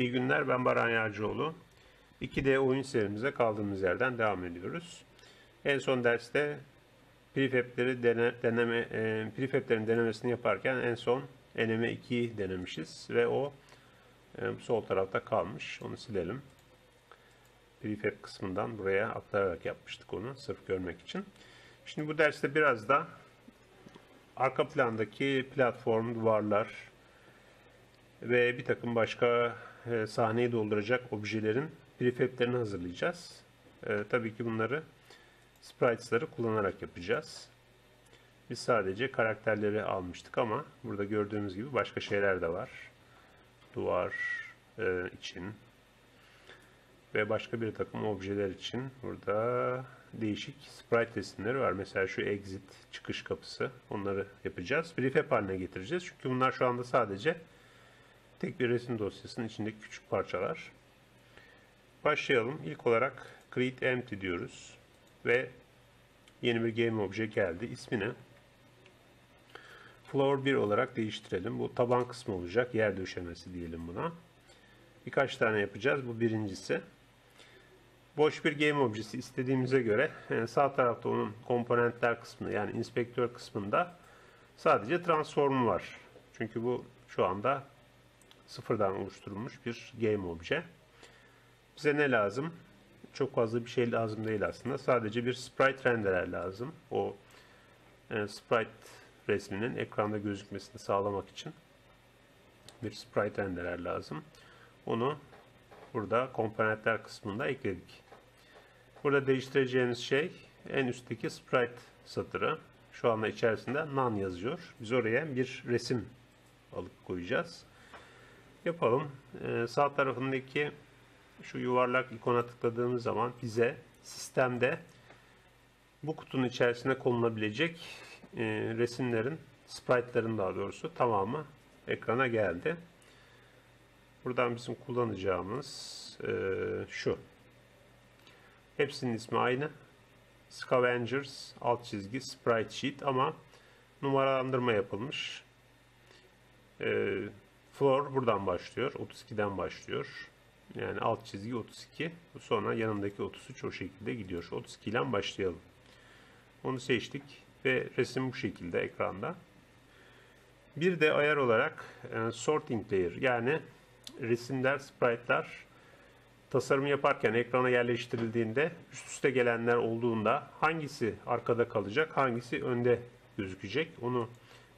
İyi günler ben Baran Yağcıoğlu. 2D oyun serimize kaldığımız yerden devam ediyoruz. En son derste prefab'leri dene, deneme, e, prefab'lerin denemesini yaparken en son eneme 2'yi denemişiz ve o e, sol tarafta kalmış. Onu silelim. Prefab kısmından buraya aktararak yapmıştık onu sırf görmek için. Şimdi bu derste biraz da arka plandaki platform, duvarlar ve bir takım başka e, sahneyi dolduracak objelerin prefab'lerini hazırlayacağız. E, tabii ki bunları sprites'ları kullanarak yapacağız. Biz sadece karakterleri almıştık ama burada gördüğümüz gibi başka şeyler de var. Duvar e, için ve başka bir takım objeler için burada değişik sprite resimleri var. Mesela şu exit çıkış kapısı onları yapacağız. Prefab haline getireceğiz. Çünkü bunlar şu anda sadece tek bir resim dosyasının içindeki küçük parçalar. Başlayalım. İlk olarak create empty diyoruz ve yeni bir game obje geldi. İsmini floor 1 olarak değiştirelim. Bu taban kısmı olacak. Yer döşemesi diyelim buna. Birkaç tane yapacağız. Bu birincisi. Boş bir game objesi istediğimize göre e, sağ tarafta onun komponentler kısmında yani inspektör kısmında sadece transform var. Çünkü bu şu anda sıfırdan oluşturulmuş bir game obje. Bize ne lazım? Çok fazla bir şey lazım değil aslında. Sadece bir sprite renderer lazım. O e, sprite resminin ekranda gözükmesini sağlamak için bir sprite renderer lazım. Onu burada komponentler kısmında ekledik. Burada değiştireceğimiz şey en üstteki sprite satırı. Şu anda içerisinde none yazıyor. Biz oraya bir resim alıp koyacağız. Yapalım. Ee, sağ tarafındaki şu yuvarlak ikona tıkladığımız zaman bize sistemde bu kutunun içerisine konulabilecek e, resimlerin, sprite'ların daha doğrusu tamamı ekrana geldi. Buradan bizim kullanacağımız e, şu. Hepsinin ismi aynı. Scavengers alt çizgi sprite sheet ama numaralandırma yapılmış. E, floor buradan başlıyor. 32'den başlıyor. Yani alt çizgi 32. Sonra yanındaki 33 o şekilde gidiyor. 32 ile başlayalım. Onu seçtik ve resim bu şekilde ekranda. Bir de ayar olarak e, sorting layer yani resimler, sprite'lar tasarım yaparken ekrana yerleştirildiğinde üst üste gelenler olduğunda hangisi arkada kalacak, hangisi önde gözükecek onu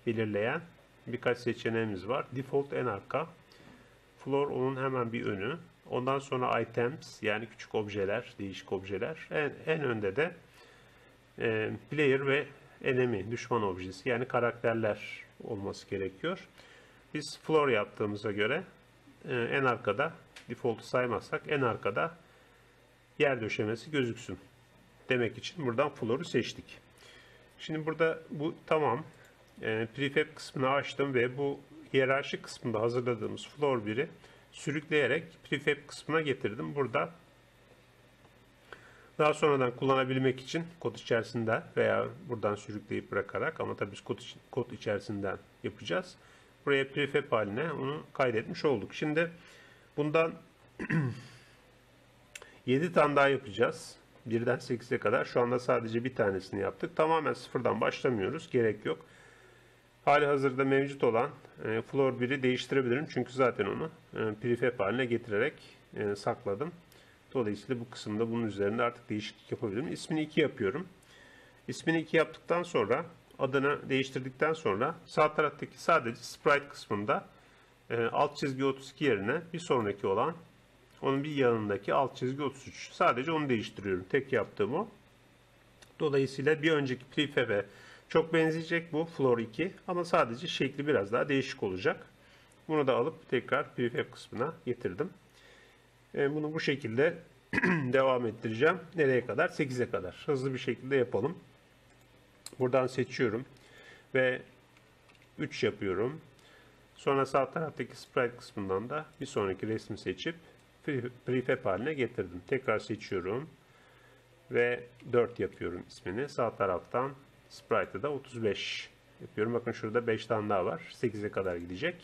belirleyen birkaç seçeneğimiz var. Default en arka, floor onun hemen bir önü. Ondan sonra items yani küçük objeler, değişik objeler. En, en önde de e, player ve enemy, düşman objesi yani karakterler olması gerekiyor. Biz floor yaptığımıza göre e, en arkada default'u saymazsak en arkada yer döşemesi gözüksün. Demek için buradan floor'u seçtik. Şimdi burada bu tamam. E, prefab kısmını açtım ve bu hiyerarşi kısmında hazırladığımız floor 1'i sürükleyerek prefab kısmına getirdim. Burada daha sonradan kullanabilmek için kod içerisinde veya buradan sürükleyip bırakarak ama tabii biz kod, kod içerisinden yapacağız. Buraya prefab haline onu kaydetmiş olduk. Şimdi bundan 7 tane daha yapacağız. Birden 8'e kadar. Şu anda sadece bir tanesini yaptık. Tamamen sıfırdan başlamıyoruz. Gerek yok. Hali hazırda mevcut olan e, floor 1'i değiştirebilirim. Çünkü zaten onu e, prefab haline getirerek e, sakladım. Dolayısıyla bu kısımda bunun üzerinde artık değişiklik yapabilirim. İsmini 2 yapıyorum. İsmini 2 yaptıktan sonra adını değiştirdikten sonra sağ taraftaki sadece sprite kısmında e, alt çizgi 32 yerine bir sonraki olan onun bir yanındaki alt çizgi 33. Sadece onu değiştiriyorum. Tek yaptığım o. Dolayısıyla bir önceki prefab'e çok benzeyecek bu floor 2 ama sadece şekli biraz daha değişik olacak. Bunu da alıp tekrar prefab kısmına getirdim. E, bunu bu şekilde devam ettireceğim. Nereye kadar? 8'e kadar. Hızlı bir şekilde yapalım. Buradan seçiyorum ve 3 yapıyorum. Sonra sağ taraftaki sprite kısmından da bir sonraki resmi seçip prefab haline getirdim. Tekrar seçiyorum ve 4 yapıyorum ismini. Sağ taraftan sprite'ı da 35 yapıyorum. Bakın şurada 5 tane daha var. 8'e kadar gidecek.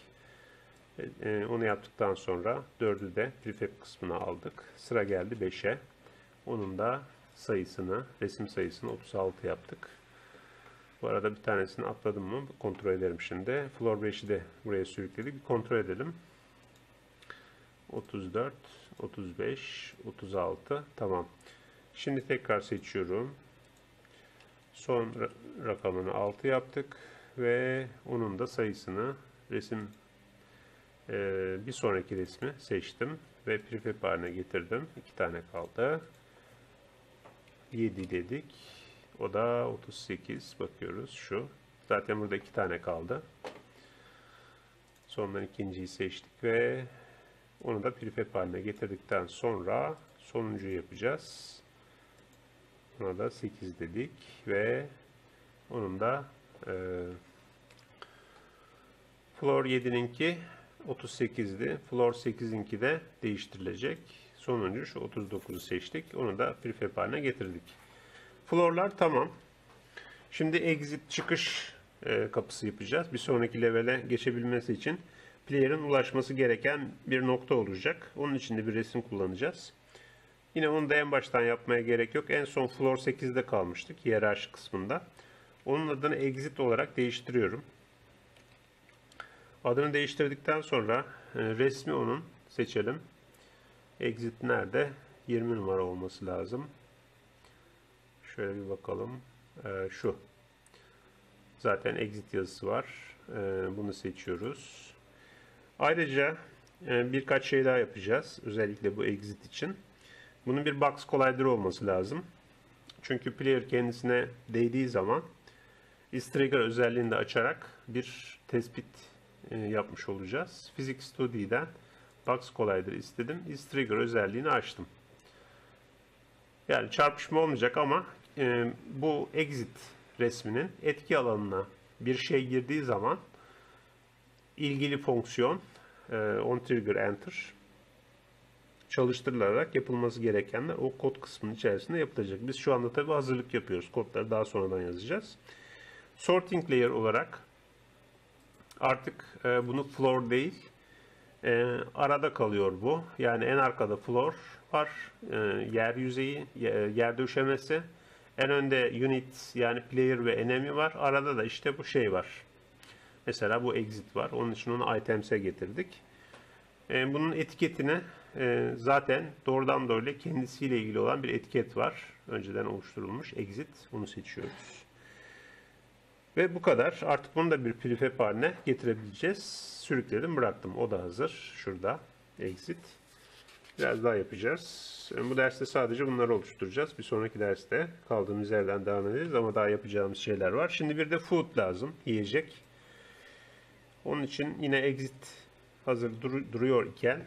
E, onu yaptıktan sonra 4'ü de prefab kısmına aldık. Sıra geldi 5'e. Onun da sayısını, resim sayısını 36 yaptık. Bu arada bir tanesini atladım mı kontrol ederim şimdi. Floor 5'i de buraya sürükledik. Bir kontrol edelim. 34, 35, 36. Tamam. Şimdi tekrar seçiyorum. Son rakamını 6 yaptık ve onun da sayısını resim e, bir sonraki resmi seçtim ve prefab haline getirdim. 2 tane kaldı. 7 dedik. O da 38 bakıyoruz şu. Zaten burada 2 tane kaldı. Sondan ikinciyi seçtik ve onu da prefab haline getirdikten sonra sonuncuyu yapacağız. Buna da 8 dedik ve onun da e, Floor 7'ninki 38'di. Floor 8'inki de değiştirilecek. Sonuncu şu 39'u seçtik. Onu da prefab haline getirdik. Floorlar tamam. Şimdi exit çıkış e, kapısı yapacağız. Bir sonraki levele geçebilmesi için player'ın ulaşması gereken bir nokta olacak. Onun için de bir resim kullanacağız. Yine onu da en baştan yapmaya gerek yok. En son floor 8'de kalmıştık. Hiyerarşi kısmında. Onun adını exit olarak değiştiriyorum. Adını değiştirdikten sonra e, resmi onun seçelim. Exit nerede? 20 numara olması lazım. Şöyle bir bakalım. E, şu. Zaten exit yazısı var. E, bunu seçiyoruz. Ayrıca birkaç şey daha yapacağız. Özellikle bu exit için. Bunun bir box collider olması lazım. Çünkü player kendisine değdiği zaman is trigger özelliğini de açarak bir tespit e, yapmış olacağız. Physics Study'den Box Collider istedim. Is Trigger özelliğini açtım. Yani çarpışma olmayacak ama e, bu exit resminin etki alanına bir şey girdiği zaman ilgili fonksiyon e, on trigger enter çalıştırılarak yapılması gerekenler o kod kısmının içerisinde yapılacak. Biz şu anda tabi hazırlık yapıyoruz. Kodları daha sonradan yazacağız. Sorting layer olarak Artık e, bunu floor değil, e, arada kalıyor bu. Yani en arkada floor var, e, yer yüzeyi, yer döşemesi. En önde unit yani player ve enemy var. Arada da işte bu şey var. Mesela bu exit var. Onun için onu items'e getirdik. E, bunun etiketini e, zaten doğrudan doğruya kendisiyle ilgili olan bir etiket var. Önceden oluşturulmuş exit. Onu seçiyoruz. Ve bu kadar. Artık bunu da bir prefab haline getirebileceğiz. Sürükledim bıraktım. O da hazır. Şurada. Exit. Biraz daha yapacağız. Bu derste sadece bunları oluşturacağız. Bir sonraki derste kaldığımız yerden devam ederiz ama daha yapacağımız şeyler var. Şimdi bir de food lazım. Yiyecek. Onun için yine exit hazır dur duruyor iken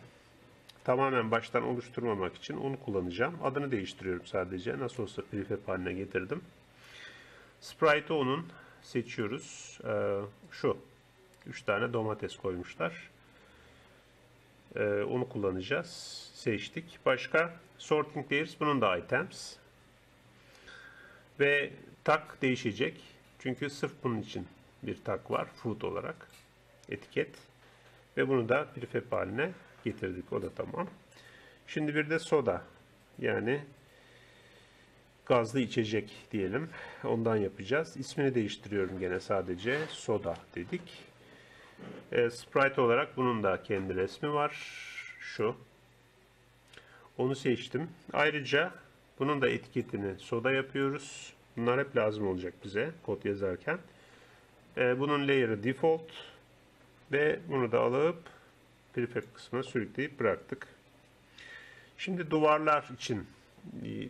tamamen baştan oluşturmamak için onu kullanacağım. Adını değiştiriyorum sadece. Nasıl olsa prefab haline getirdim. Sprite onun seçiyoruz. Ee, şu. 3 tane domates koymuşlar. Ee, onu kullanacağız. Seçtik. Başka sorting layers bunun da items. Ve tak değişecek. Çünkü sırf bunun için bir tak var. Food olarak. Etiket. Ve bunu da prefab haline getirdik. O da tamam. Şimdi bir de soda. Yani gazlı içecek diyelim. Ondan yapacağız. İsmini değiştiriyorum gene sadece. Soda dedik. E, Sprite olarak bunun da kendi resmi var. Şu. Onu seçtim. Ayrıca bunun da etiketini soda yapıyoruz. Bunlar hep lazım olacak bize kod yazarken. E, bunun layer'ı default ve bunu da alıp prefab kısmına sürükleyip bıraktık. Şimdi duvarlar için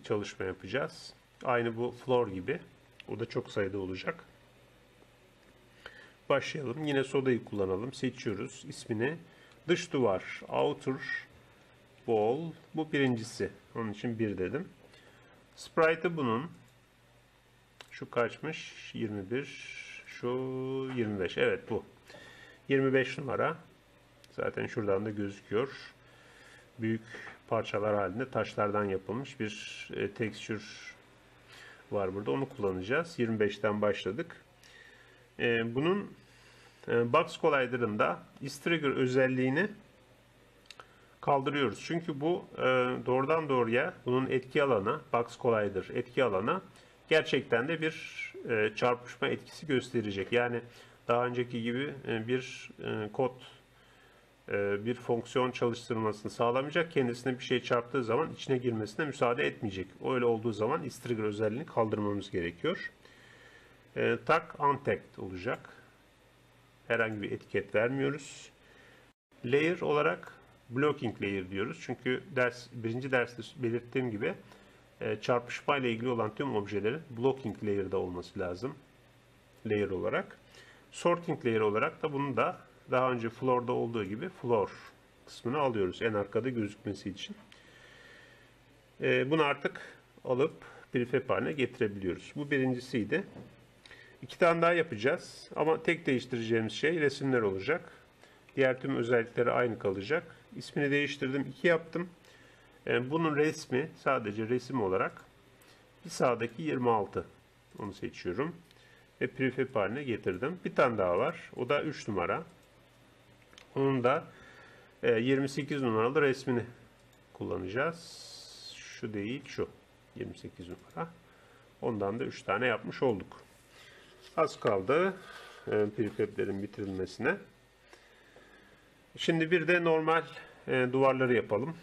çalışma yapacağız. Aynı bu floor gibi. O da çok sayıda olacak. Başlayalım. Yine sodayı kullanalım. Seçiyoruz. ismini. Dış duvar. Outer wall. Bu birincisi. Onun için bir dedim. Sprite'ı bunun. Şu kaçmış? 21. Şu 25. Evet bu. 25 numara. Zaten şuradan da gözüküyor. Büyük parçalar halinde taşlardan yapılmış bir e, tekstür var burada. Onu kullanacağız. 25'ten başladık. E, bunun e, Box Collider'ın da Trigger özelliğini kaldırıyoruz. Çünkü bu e, doğrudan doğruya bunun etki alanı, Box Collider etki alanı gerçekten de bir e, çarpışma etkisi gösterecek. Yani daha önceki gibi e, bir e, kod e, bir fonksiyon çalıştırmasını sağlamayacak. Kendisine bir şey çarptığı zaman içine girmesine müsaade etmeyecek. Öyle olduğu zaman istrigger özelliğini kaldırmamız gerekiyor. Tak untagged olacak. Herhangi bir etiket vermiyoruz. Layer olarak blocking layer diyoruz. Çünkü ders birinci derste belirttiğim gibi çarpışma ile ilgili olan tüm objelerin blocking layer'da olması lazım. Layer olarak. Sorting layer olarak da bunu da daha önce floor'da olduğu gibi floor kısmını alıyoruz en arkada gözükmesi için. E, bunu artık alıp prefab haline getirebiliyoruz. Bu birincisiydi. İki tane daha yapacağız ama tek değiştireceğimiz şey resimler olacak. Diğer tüm özellikleri aynı kalacak. İsmini değiştirdim. 2 yaptım. E, bunun resmi sadece resim olarak bir sağdaki 26. Onu seçiyorum. Ve prefab haline getirdim. Bir tane daha var. O da 3 numara. Onun da 28 e, numaralı resmini kullanacağız. Şu değil şu. 28 numara. Ondan da 3 tane yapmış olduk. Az kaldı e, prefablerin bitirilmesine. Şimdi bir de normal e, duvarları yapalım.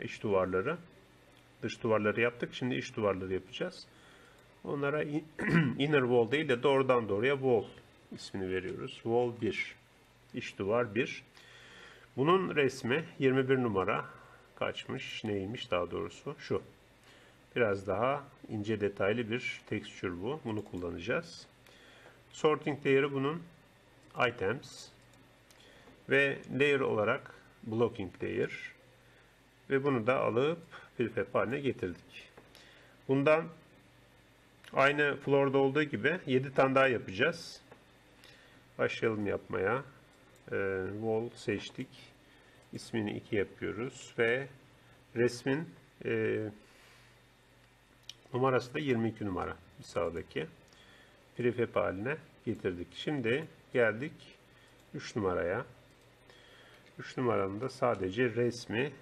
İç duvarları. Dış duvarları yaptık. Şimdi iç duvarları yapacağız. Onlara inner wall değil de doğrudan doğruya wall ismini veriyoruz. Wall 1. İç duvar 1. Bunun resmi 21 numara. Kaçmış, neymiş daha doğrusu? Şu. Biraz daha ince detaylı bir tekstür bu. Bunu kullanacağız. Sorting değeri bunun items ve layer olarak blocking layer ve bunu da alıp prefab haline getirdik. Bundan aynı floor'da olduğu gibi 7 tane daha yapacağız. Başlayalım yapmaya. Ee, wall seçtik. İsmini 2 yapıyoruz ve resmin e, numarası da 22 numara bir sağdaki prefab haline getirdik. Şimdi geldik 3 numaraya. 3 numaranın da sadece resmi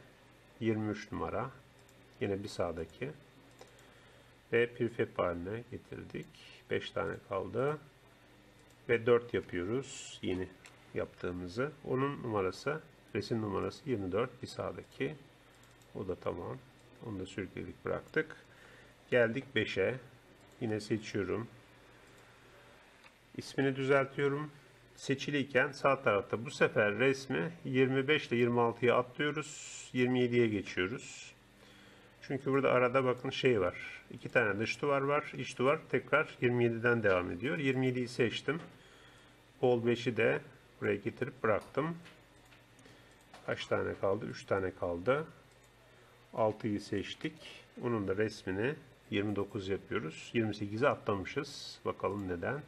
23 numara. Yine bir sağdaki. Ve prefab haline getirdik. 5 tane kaldı. Ve 4 yapıyoruz. Yeni yaptığımızı. Onun numarası, resim numarası 24 bir sağdaki. O da tamam. Onu da sürükledik bıraktık. Geldik 5'e. Yine seçiyorum. İsmini düzeltiyorum seçiliyken sağ tarafta bu sefer resmi 25 ile 26'ya atlıyoruz. 27'ye geçiyoruz. Çünkü burada arada bakın şey var. İki tane dış duvar var. İç duvar tekrar 27'den devam ediyor. 27'yi seçtim. Bol 5'i de buraya getirip bıraktım. Kaç tane kaldı? 3 tane kaldı. 6'yı seçtik. Onun da resmini 29 yapıyoruz. 28'e atlamışız. Bakalım neden.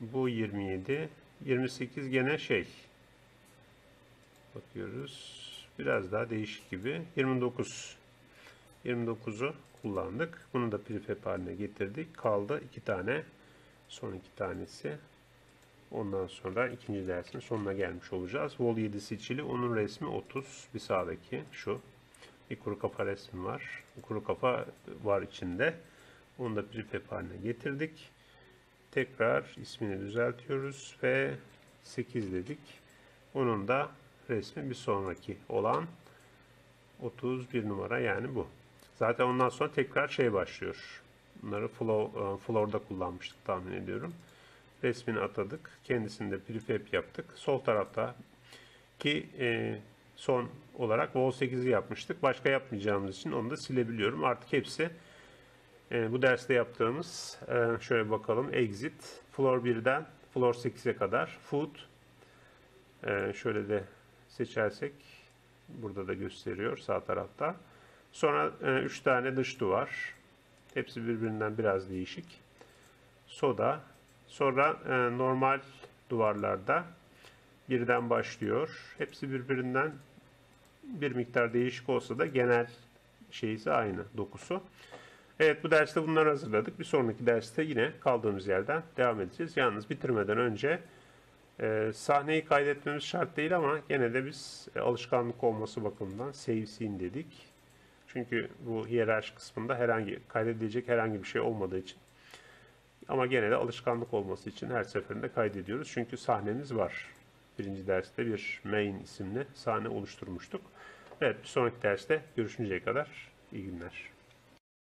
Bu 27. 28 gene şey. Bakıyoruz. Biraz daha değişik gibi. 29. 29'u kullandık. Bunu da prefab haline getirdik. Kaldı iki tane. Son iki tanesi. Ondan sonra ikinci dersin sonuna gelmiş olacağız. Vol 7 seçili. Onun resmi 30. Bir sağdaki şu. Bir kuru kafa resmi var. Bir kuru kafa var içinde. Onu da prefab haline getirdik. Tekrar ismini düzeltiyoruz ve 8 dedik. Onun da resmi bir sonraki olan 31 numara yani bu. Zaten ondan sonra tekrar şey başlıyor. Bunları flow, e, floor'da kullanmıştık tahmin ediyorum. Resmini atadık. Kendisinde prefab yaptık. Sol tarafta ki e, son olarak Wall 8'i yapmıştık. Başka yapmayacağımız için onu da silebiliyorum. Artık hepsi e, bu derste yaptığımız e, şöyle bakalım. Exit, floor 1'den floor 8'e kadar. Food, e, şöyle de seçersek burada da gösteriyor sağ tarafta. Sonra 3 e, tane dış duvar. Hepsi birbirinden biraz değişik. Soda. Sonra e, normal duvarlarda birden başlıyor. Hepsi birbirinden bir miktar değişik olsa da genel şeysi aynı dokusu. Evet bu derste bunları hazırladık. Bir sonraki derste yine kaldığımız yerden devam edeceğiz. Yalnız bitirmeden önce e, sahneyi kaydetmemiz şart değil ama gene de biz e, alışkanlık olması bakımından save scene dedik. Çünkü bu hiyerarşi kısmında herhangi kaydedilecek herhangi bir şey olmadığı için ama gene de alışkanlık olması için her seferinde kaydediyoruz. Çünkü sahnemiz var. Birinci derste bir main isimli sahne oluşturmuştuk. Evet bir sonraki derste görüşünceye kadar iyi günler.